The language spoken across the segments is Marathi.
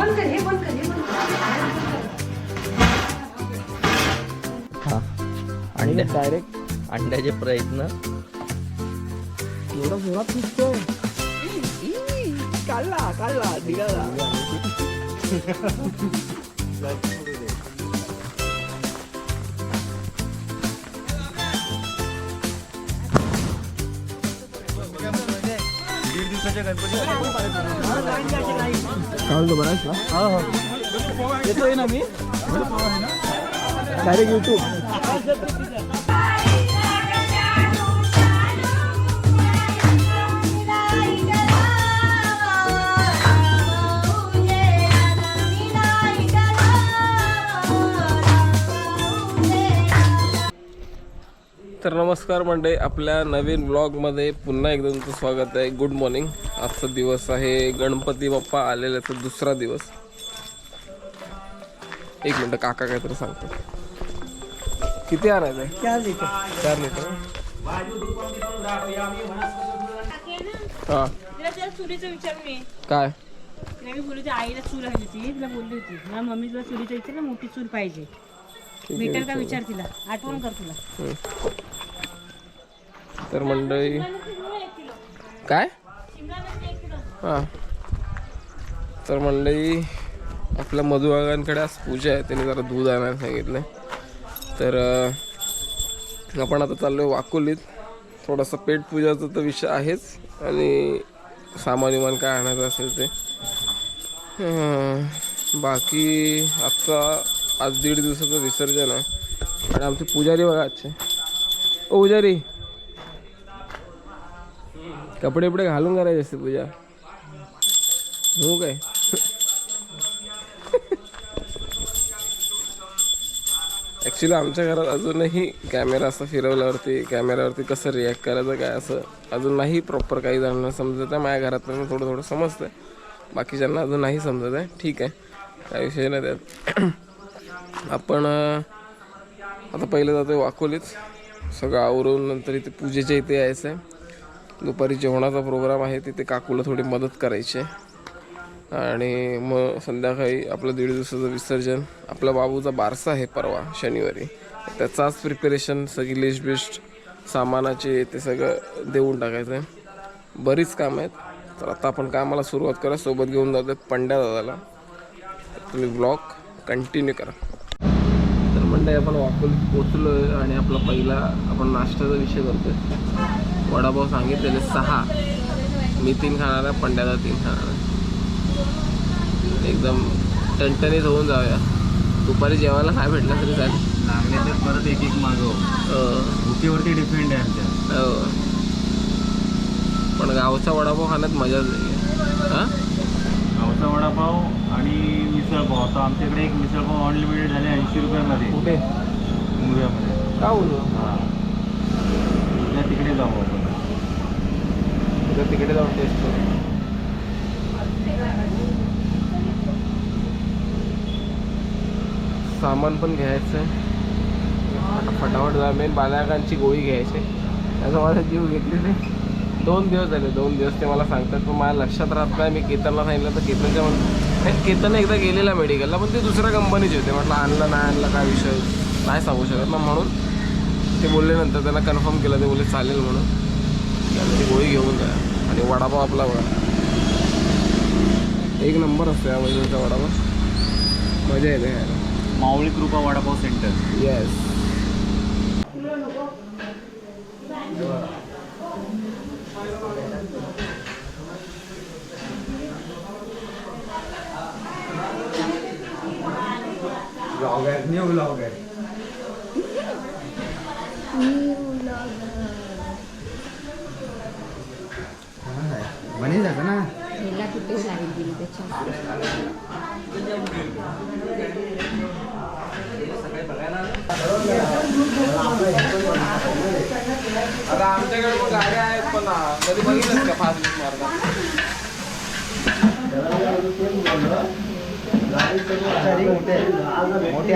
बंद कर हे बंद कर हे बंद कर. हा. अंड्या डायरेक्ट अंड्याचे प्रयत्न. एवढा जोरात दिसतोय काढला काढला निघाला. काय बोलतो बराच हा हा. येतोय ना मी? डायरेक्ट युट्यूब तर नमस्कार मंडळी आपल्या नवीन ब्लॉगमध्ये पुन्हा एकदा तुमचं स्वागत आहे. गुड मॉर्निंग आजचा दिवस आहे गणपती बाप्पा आलेल्याचा दुसरा दिवस. एक मिनटं काका काहीतरी सांगतो किती आणायचं आहे? चार लिटर. चार लिटर? हा. काय? बोलली होती आईला चूल हवी होती. तिला बोलली होती. मला मम्मी तुला चुलीचं विचार ना मोठी चूल पाहिजे. भेटेल का विचार तिला. आठवण कर तुला. तर मंडळी काय? हां. तर मंडळी आपल्या मधुबागांकडे आज पूजा आहे. त्यांनी जरा दूध आणायला सांगितलं तर आपण आता चाललो आहे वाकोलीत. थोडासा पेट पूजाचा तर विषय आहेच. आणि सामान विमान काय आणायचं असेल ते. बाकी आजचा आज दीड दिवसाचं विसर्जन आहे. आणि आमचे पुजारी बघा आजचे. ओ पुजारी! कपडे बिपडे घालून करायचे असते पूजा. हो काय? ॲक्च्युली आमच्या घरात अजूनही कॅमेरा असं फिरवल्यावरती कॅमेऱ्यावरती कसं रिॲक्ट करायचं काय असं अजून नाही प्रॉपर काही जणांना समजत आहे. माझ्या घरातलं थोडं थोडं समजतं आहे बाकीच्यांना अजून नाही समजत आहे. ठीक आहे. काय विषय नाही त्यात. आपण आता आता जातो आहे वाकोलीच सगळं आवरून नंतर इथे पूजेच्या इथे यायचं आहे दुपारी जेवणाचा प्रोग्राम आहे तिथे काकूला थोडी मदत करायची आहे. आणि मग संध्याकाळी आपलं दीड दिवसाचं विसर्जन आपला बाबूचा बारसा आहे परवा शनिवारी. त्याचाच प्रिपरेशन सगळी लिस्ट बिस्ट सामानाचे ते सगळं देऊन टाकायचं आहे. बरीच कामं आहेत. तर आता आपण कामाला सुरुवात करा. सोबत घेऊन जातो पंड्या दादाला. तुम्ही ब्लॉग कंटिन्यू करा. तर म्हणते आपण वाकून पोचलो आणि आपला पहिला आपण नाश्त्याचा विषय करतोय. वडापाव सांगितलेले सहा. मी तीन खाणार आहे पंड्याला तीन खाणार आहे. एकदम टणटणीत होऊन जाऊया. दुपारी जेवायला काय भेटलं तरी चालेल. लागले तर परत एक एक मागव अं, भुकीवरती डिपेंड आहे आमच्या. हो. पण गावचा वडापाव खाण्यात मजाच आहे. हां? गावचा वडापाव आणि मिसळपाव. आता आमच्याकडे एक मिसळपाव अनलिमिटेड झाले ऐंशी रुपयामध्ये. कुठे? मुंबईमध्ये का बोलू हां तिकडे जाऊ आपण. तर तिकडे जाऊन टेस्ट करू. सामान पण घ्यायचं आहे. आता फटाफट जा. मेन बालाकांची गोळी घ्यायची त्याचा माझा जीव घेतलेले दोन दिवस झाले दोन दिवस ते मला सांगतात पण माझ्या लक्षात राहत नाही. मी केतनला सांगितलं तर केतनच्या म्हण केतन एकदा गेलेला मेडिकलला पण ते दुसऱ्या कंपनीचे होते. म्हटलं आणलं नाही आणलं काय विषय नाही सांगू शकत. ना म्हणून ते बोलले नंतर त्यांना कन्फर्म केलं ते बोलले चालेल म्हणून. त्याला ती गोळी घेऊन जा. आणि वडापाव आपला बघा. एक नंबर असतो या वैजनचा वडापाव. मजा येते खायला Mauli Krupa vadapav center. Yes new blog आहे. म्हणे जातं ना आता आमच्याकडे पण गाड्या आहेत पण कधी बघितलं का फास्ट मारतात मोठे मोठे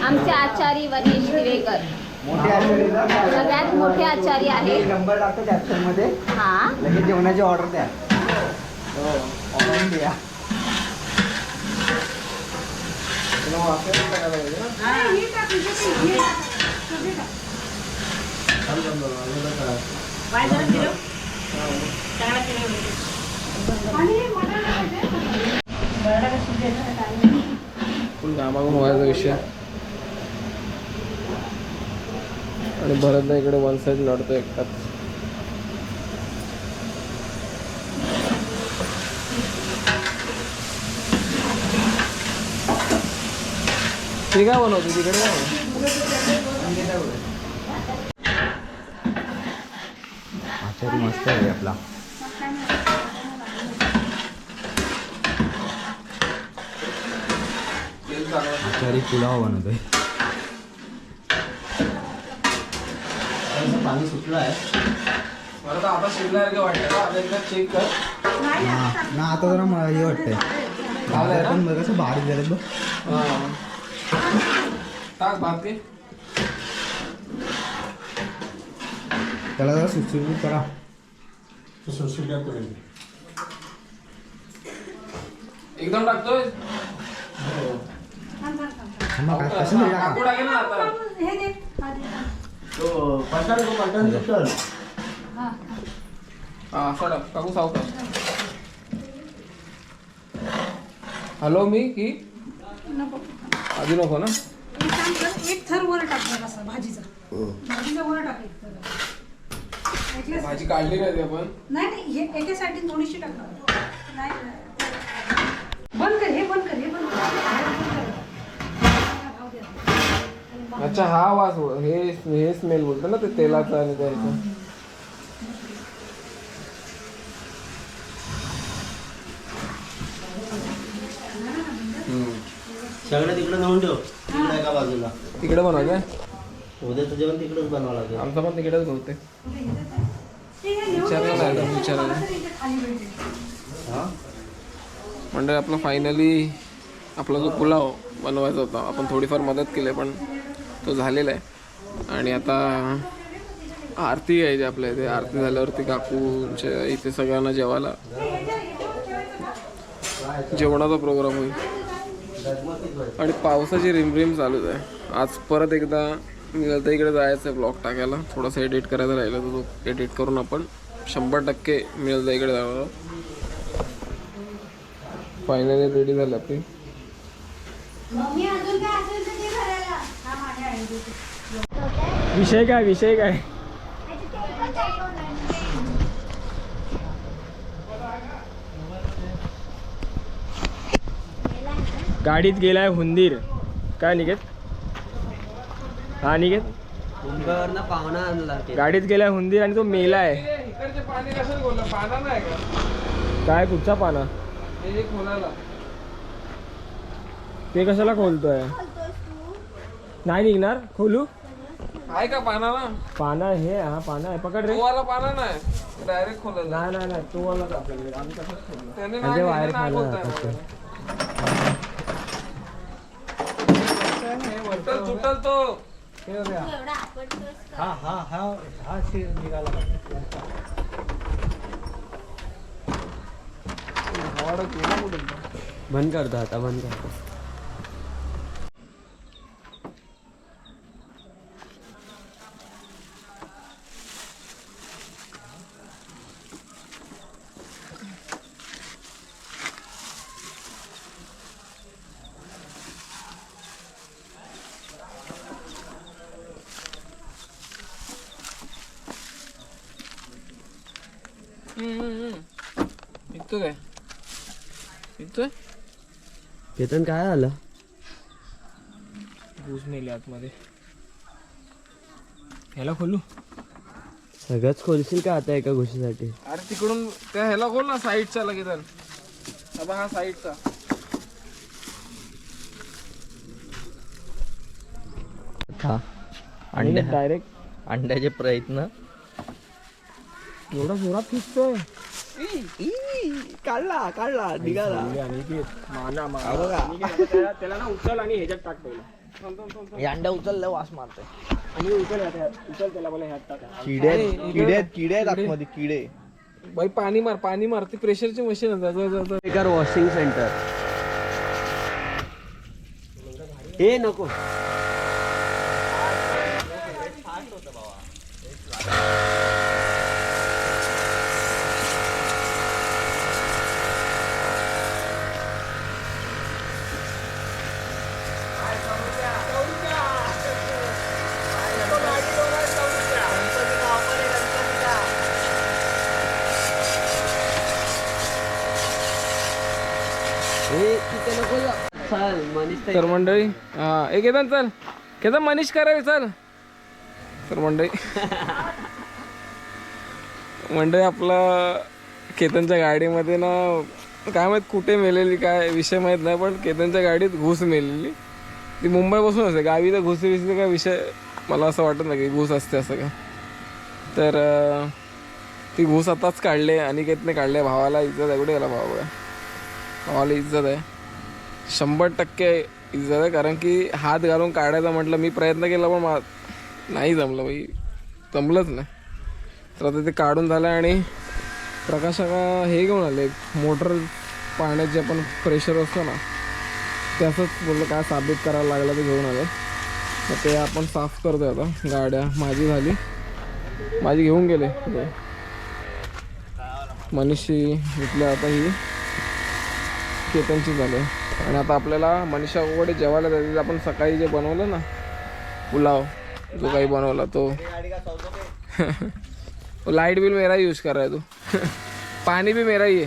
आमचे आचारी वनेश दिवेकर सगळ्यात मोठे आचारी आहे नंबर टाकतो कॅप्शनमध्ये हा. लगेच जेवणाची ऑर्डर द्या. ऑर्डर द्या. व्हायचा विषय आणि भरत इकडे वन साईड लढतो एकटाच. ते काय बनवते? तिकडे काय आचारी मस्त आहे आपला. आचारी पुलाव बनवतोय. पाणी सुटलं आहे मला तर आता शिजल्यासारखं वाटतं का आता एकदा चेक कर. ना आता जरा मला हे वाटतंय. झालंय ना? पण बघ कसं बारीक झालं बघ. हा. टाक भात ते त्याला जरा सुटसुटीत करा. एकदम टाकतोय? थांब. काय- कसं टाका टाकेल ना आता. हे दे. हा, दे. हा, हा. हा काकू हॅलो मी की नको. आधी नको ना एक काम कर, एक थर वर टाक जरासा भाजीचा भाजीचा वर टाक एक थर ऐकलंस? भाजी काढली नाही आपण नाही नाही हे एका साईडने थोडीशी टाकणार नाही नाही. बंद कर हे बंद कर हे बंद कर हे. अच्छा हा वास हो- हे स्मेल बोलतो ना ते तेलाचा आणि त्याचं. सगळं तिकडे नेऊन ठेव. तिकडे एका बाजूला. तिकडे बनवायचं उद्याचं जेवण तिकडेच बनवावं लागेल. आमचा पण तिकडेच बहुतेक ते नेऊन विचारलं नाही विचारलं. हा? म्हणजे आपला फायनली आपला जो पुलाव बनवायचा होता आपण थोडीफार मदत केली पण तो झालेला आहे. आणि आता आरती आहे आपल्या इथे. आरती झाल्यावरती काकूच्या इथे सगळ्यांना जेवायला. जेवणाचा प्रोग्राम होईल. आणि पावसाची रिमरिम चालूच आहे. आज परत एकदा मिळतं इकडे जायचं आहे ब्लॉग टाकायला. थोडासा एडिट करायचा राहिला तर तो एडिट करून आपण शंभर टक्के मिळतं इकडे जाणार फायनली रेडी झाली आपली. विषय काय विषय काय? गाडीत गेलाय हुंदीर. काय निकेत हा मुंबईवरनं पाहुणा आणला गाडीत गेलाय हुंदीर आणि तो मेलाय काय कुठचा पाना? ते कशाला खोलतोय? नाही निघणार. खोलू? आहे का पाना ना? पाना हे हा पाना आहे. पकड रे. वाला पाना नाही. डायरेक्ट खोल नाही नाही नाही. तो वाला आपल्याकडे. आम्ही तसंच खोललो. म्हणजे वायर तो. हा. हा हा हा निघाला. बंद करतो आता बंद करतो निघतो काय? निघतोय केतन काय झालं घुस नेली आतमध्ये. ह्याला खोलू? सगळंच खोलशील का आता एका गोष्टीसाठी? अरे तिकडून त्या ह्याला खोल ना साईडचा लगेच आता हा साईडचा. हा. अंडे डायरेक्ट अंड्याचे प्रयत्न. एवढा जोरात खिचतोय. काढला काढला निघाला. माना माना. त्याला त्याला ना उचल आणि ह्याच्यात टाक पहिला. हे अंडा उचललं वास मारतोय. आणि उचल उचल त्याला मला ह्यात टाक. किडे किडे आहेत, किडे आतमध्ये किडे. बाई पाणी मार पाणी मार ती प्रेशरची मशीन. बेकार वॉशिंग सेंटर हे नको हे तिथे नको जा. चल मनीष ताई. तर मंडळी हा एक येतात चल. केदार मनीष करावे चल. तर मंडळी मंडळी आपला केतनच्या गाडीमध्ये ना काय माहीत कुठे मेलेली काय विषय माहीत नाही पण केतनच्या गाडीत घुस मेलेली. ती मुंबईपासून असते गावी तर घुसी विसी काय विषय मला असं वाटत नाही की घुस असते असं काय. तर ती घुस आताच काढले अनिकेतने काढले भावाला इज्जत आहे. कुठे गेला भावा भावाला इज्जत आहे. शंभर टक्के झालं कारण की हात घालून काढायचा म्हटलं मी प्रयत्न केला पण मा नाही जमलं बाई. जमलंच नाही. तर आता ते काढून झालं आणि प्रकाशाला हे घेऊन आले. मोटर पाण्यात जे आपण प्रेशर असतो ना त्याचंच बोललं काय साबित करायला लागलं ते घेऊन आलं. तर ते आपण साफ करतोय आता. गाड्या माझी झाली. माझी घेऊन गेले. मनीषी घेतल्या आता ही केतनची झाली. आणि आता आपल्याला मनीषा वगैरे जेवायला जायचं आपण सकाळी जे बनवलं ना पुलाव जो काही बनवला तो. लाइट बिल मेरा यूज कर रहा है तू. पानी भी मेरा ही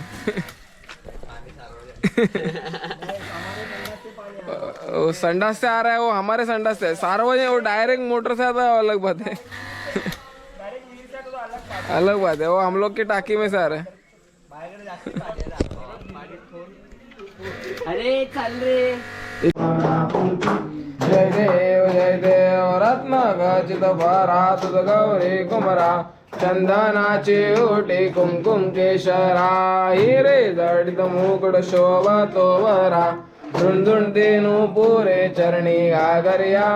संडास से आ रहा है वो हमारे संडास से सार्वजनिक वो डायरेक्ट मोटर से आता है अलग बात है. अलग बात है वो हम लोग की टाकी में से आ रहा है. अरे चल रे. जय देव जय देव रत्न गचित भरा तुझ गौरी कुमरा चंदनाची ओटी कुमकुम केशरा हिरे जडित मुकुट शोभतो वरा झुंझुंटी पुरे चरणी गागर्या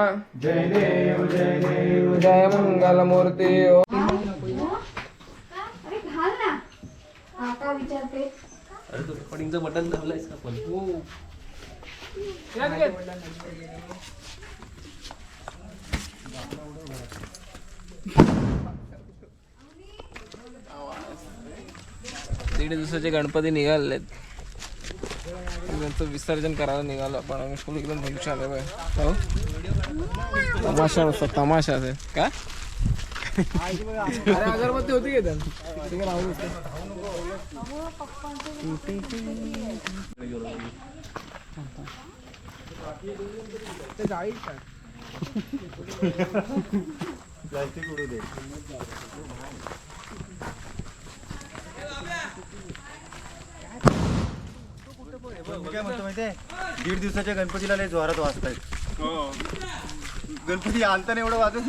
जय देव जय देव. जय मंगल मूर्ती ओ अरे घाल ना हा का विचारते? अरे तू रेकॉर्डिंगचं बटन दाबलंयस का पण? दीड दिवसाचे गणपती निघालेत. त्यांचं विसर्जन करायला निघालो आपण. आम्ही फुल एकदम भविष्य आले बाय हो? तमाशा असतो तमाशा असेल का? अगरबत्ती होती का त्यानं? राहू दे. काय म्हणतो माहितीये दीड दिवसाच्या गणपतीला लय जोरात वाजतायत गणपती आणताना एवढं वाजून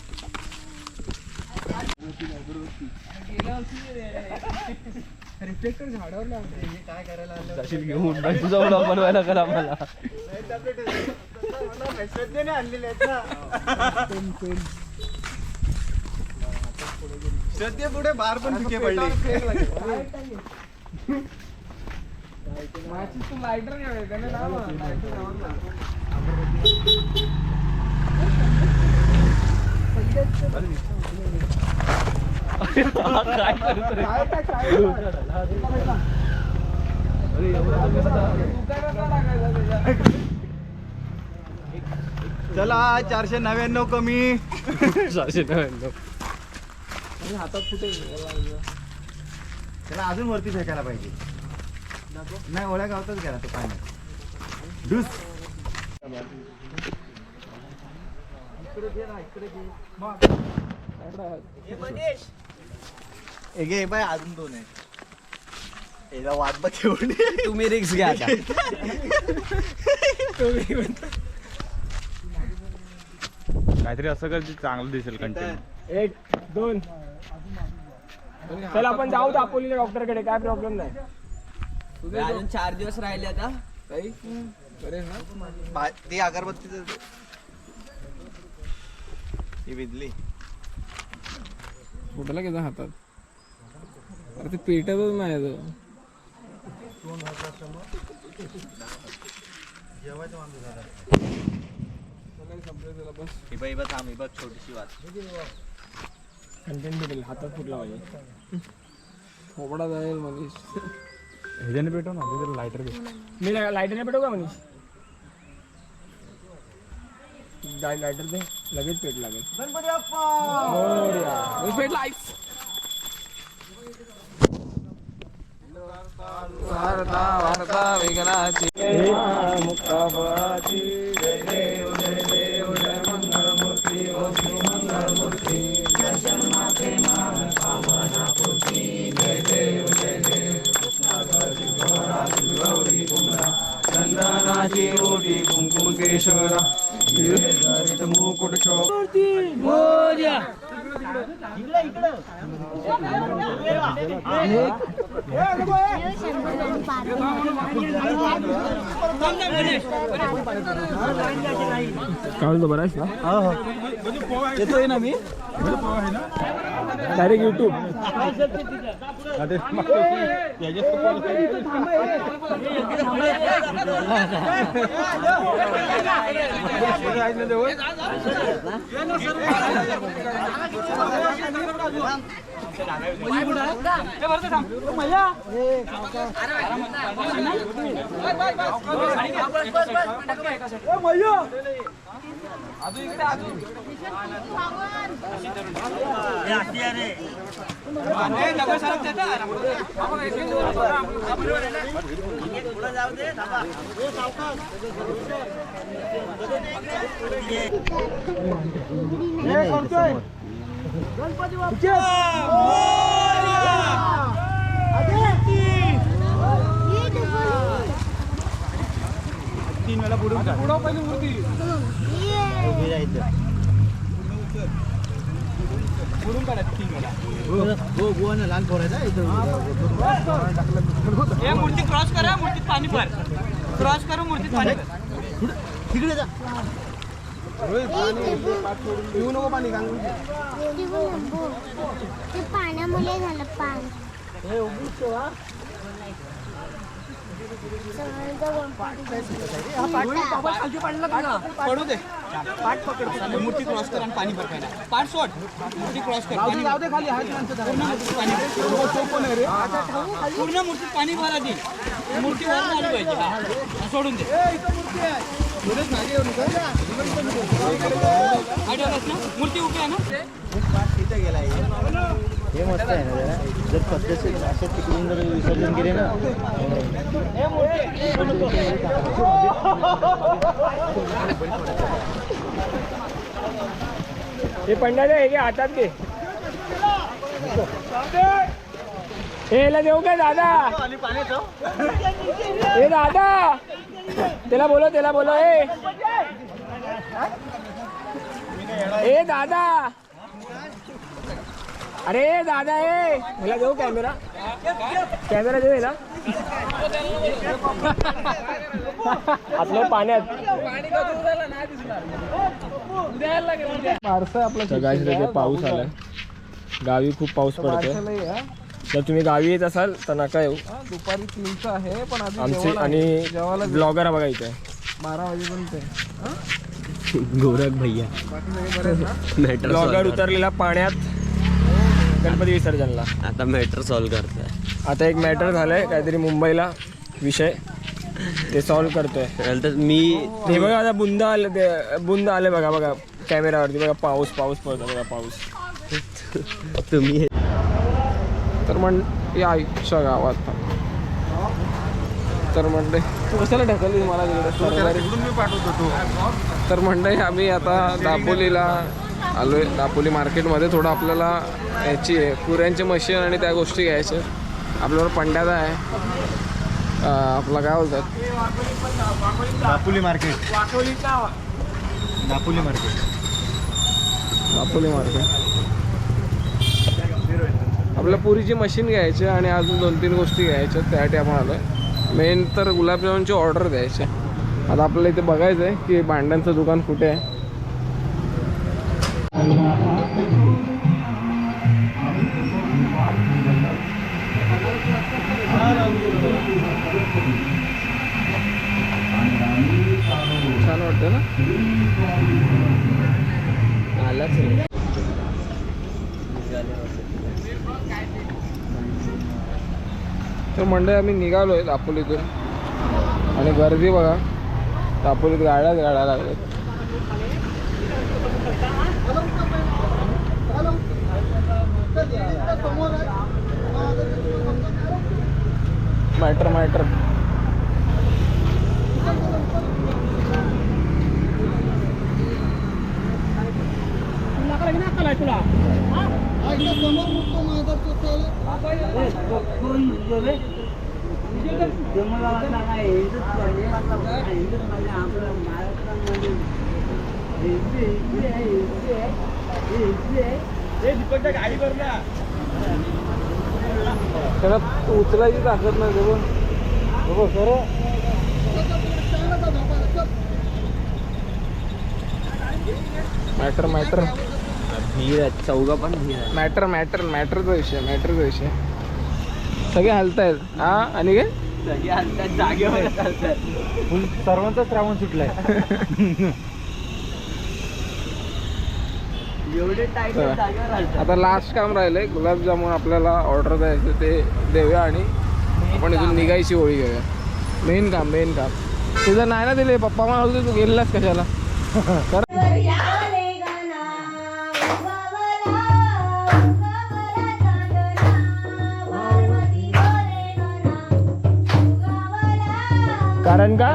घेऊन तुझा ब्लॉग बनवायला करा मला श्रद्धेने आणलेले आहेत ना श्रद्धे पुढे बार पण पिके पडले तू लायटर घेऊन त्याने लाव ना, ना. चला चारशे नव्याण्णव कमी. चारशे नव्याण्णव. त्याला अजून वरती फेकायला पाहिजे. नाही ओळ्या गावतच गेला तो पाण्यात डुस. हे घे बाय अजून दोन आहे याला वाद बघ एवढी. तुम्ही रिक्स घ्या आता. काहीतरी असं कर जे चांगलं दिसेल कंटेंट एक दोन. चल आपण जाऊ दापोलीच्या डॉक्टरकडे काय प्रॉब्लेम नाही. अजून चार दिवस राहिले आता. काही बरेच ना? ती अगरबत्ती ही विजली फुटला किती हातात? अरे ते पेटतच नाही तो. ही बघ ही छोटीशी हातात फुटला पाहिजे फोपडा जाईल मनीष. ह्याच्याने ना तिथे लायटर मी लायटरने पेटवू का मनीष? लायटर दे लगेच पेट लागेल. मोरया. मनीष पेटला आईस वार्ता वार्ता वेगनाची मुक्ताबाची जय देव जय देव जय मंगलमूर्ती ओ श्री मंगलमूर्ती दर्शन माते मान कामना पूर्ती जय देव जय देव कृष्णागती गौरा गौरी कुमरा चंदनाची ओटी कुंकुम केशरा हरित मुकुट शोभ काय बोलतो बरं आहेस ना येतोय ना मी? डायरेक्ट युट्यूब हे करतोय लहान पोरायचा मूर्ती क्रॉस करा मूर्तीत पाणी भर. क्रॉस करू मूर्तीत पाणी तिकडे जा. ते पाण्यामुळे झालं पान पडू दे. पाठ पकड. मूर्ती क्रॉस कर आणि पाणी भर पहिला पाठ सोड. मूर्ती क्रॉस कर. पाणी भर. पूर्ण मूर्तीत पाणी भर. पूर्ण मूर्तीत पाणी मूर्ती वर आली पाहिजे. हा. हा, सोडून दे. हा ठेवलास ना मूर्ती उभी आहे ना हे मस्त आहे ना जरा जर पद्धतशीर असं तिकडून जर विसर्जन केले ना हे पंडाले हे हातात घे. हे याला देऊ का दादा? हे दादा? त्याला बोलो त्याला बोलो ए. ए दादा. अरे दादा ए. मला देऊ कॅमेरा? कॅमेरा देऊ ना आपलं पाण्यात. आपलं पाऊस आलाय. गावी खूप पाऊस पडतोय. जर तुम्ही गावी येत असाल तर नका येऊ. दुपारी तीनचं आहे पण आधी आमचे आणि ब्लॉगर बघा इथे. बारा वाजेपर्यंत गोरख भैया. मॅटर ब्लॉगर उतरलेला पाण्यात गणपती विसर्जनला. आता मॅटर सॉल्व्ह करतोय. आता एक मॅटर झालंय काहीतरी मुंबईला विषय. ते सॉल्व्ह करतोय. तर मी हे बघा आता बुंद आले ते बुंद आले बघा बघा कॅमेरावरती बघा पाऊस पाऊस पडतो बघा पाऊस. तुम्ही म्हण या आईच्या गावात तर म्हणते तू कशाला ढकलली मला तिकडे? तर म्हणते आम्ही आता दापोलीला आलोय. दापोली मार्केटमध्ये थोडं आपल्याला याची आहे पुऱ्यांची मशीन आणि त्या गोष्टी घ्यायच्या. आपल्यावर पंड्याचा आहे. आपला काय बोलतात? Dapoli market Dapoli market. Dapoli market. आपल्या पुरीची मशीन घ्यायची आणि अजून दोन तीन गोष्टी घ्यायच्या त्यासाठी आपण आलो आहे मेन तर गुलाबजामुनची ऑर्डर द्यायची. आता आपल्याला इथे बघायचं आहे की भांड्यांचं दुकान कुठे आहे. तर मंडळी आम्ही निघालो आहे दापोलीतून आणि गर्दी बघा. दापोलीत गाड्याच गाड्या लागल्यात. Matter matter. त्याला उचलायची ताकद नाही ते बघ हे बघ खरं? Matter matter. भीड आहे चौघा पण भीड आहे. मॅटर मॅटर मॅटरचा विषय मॅटरचा विषय. सगळे हलतायत. हा आणि काय? सगळे हातात जागेवर चालतात सर्वांचा श्रावण सुटलाय. एवढे टाईट चला. जागेवर हालतात आता लास्ट काम राहिलंय. गुलाबजामुन आपल्याला ऑर्डर द्यायचं ते देऊया आणि आपण इथून निघायची होळी घेऊया. मेन काम मेन काम. ते जर नाही ना दिले पप्पा मला होते तू गेलेलास कशाला? तर कारण का?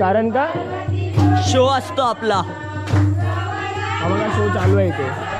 कारण का? शो असतो आपला. आम्हाला शो चालू आहे इथे.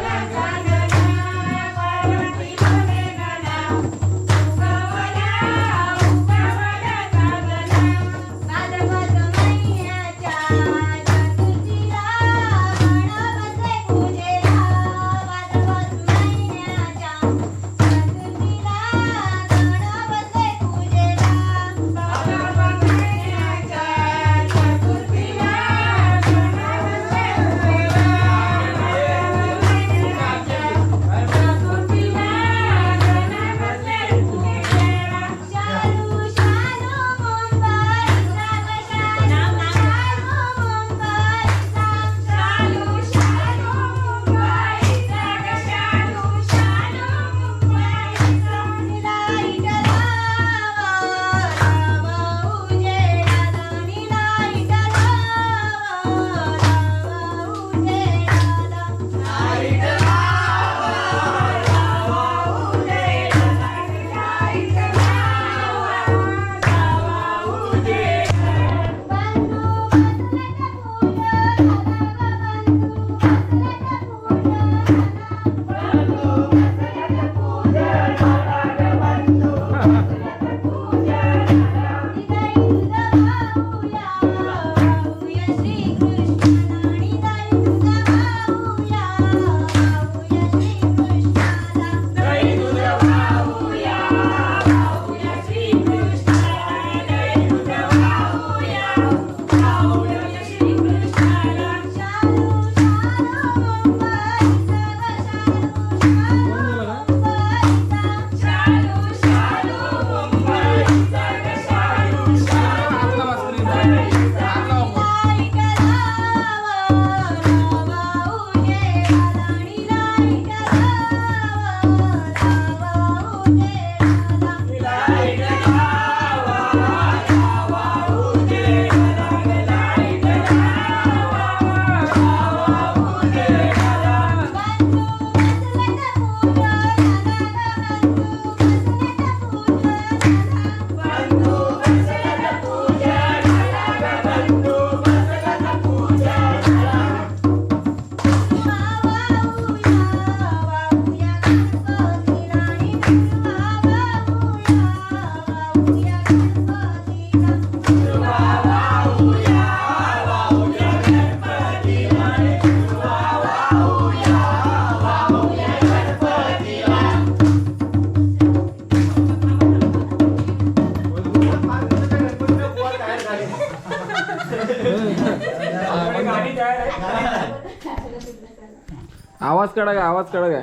काढा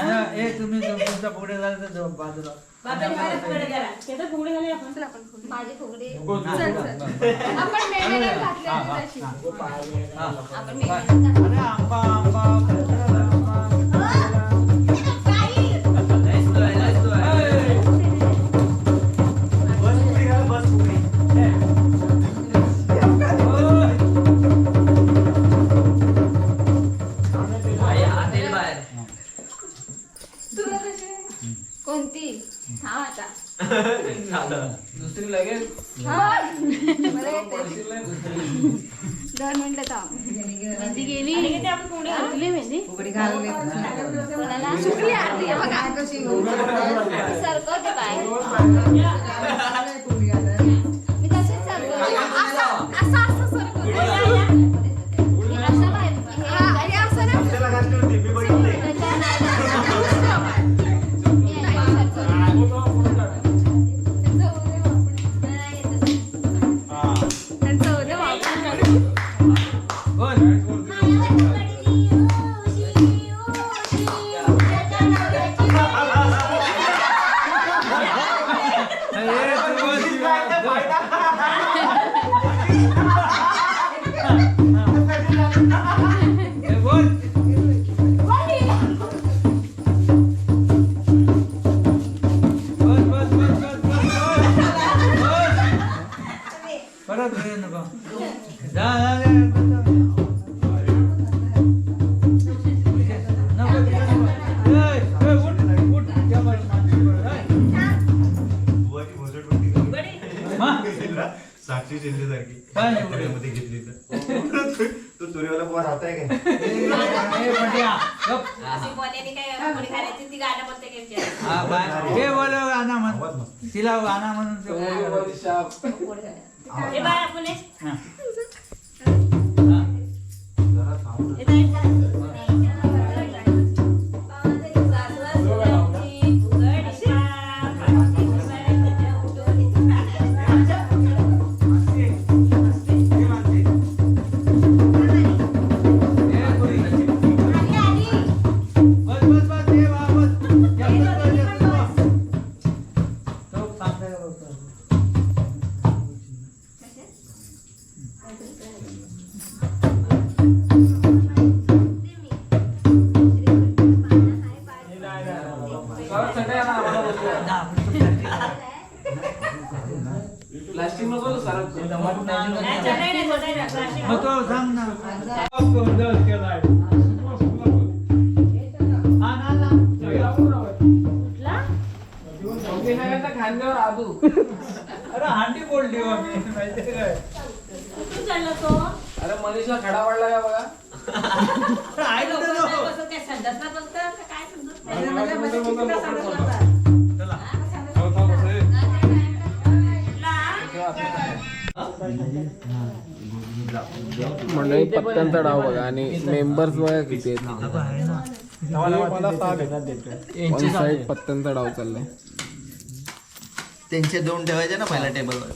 नाही तुम्ही तुमचा पुढे झाला तर बाजूला. फुगडे फुगडे घाले आपण. माझी फुगडी. आपण मेहनत मेहनत आंबा आंबा. हा आता दुसरी लगेच? मला येते दोन मिनिटं थांब मेहंदी? गेली घातली. मेहंदी? कोणाला सुकली आरती आहे बघा. सरकवते पाय हा? साक्षी शिंदे सारखी काय नाही बोलत. मध्ये घेतली तर तो सूर्यवाला बुवा राहताय काय ए, पट्या, गप. अशी बोलायली काय फुगडी घालायची, ती गाणं बोलते काय विचार. हा, बाय. हे बोलव गाणं आवाज म्हण मस्त तिला गाणं म्हणून ते बोलव. हे पुणे. हा. जरा थांब हे प्लास्टिक नको सांग ना. खांद्यावर आदू अरे हांडी बोलली मी माहितीये काय? अरे मनीषला खडा पडला का बघा मंडळी पत्त्यांचा डाव बघा आणि मेंबर्स बघा किती आहेत. वन साइड पत्त्यांचा डाव चाललाय. त्यांचे दोन ठेवायचे ना पहिल्या टेबलवर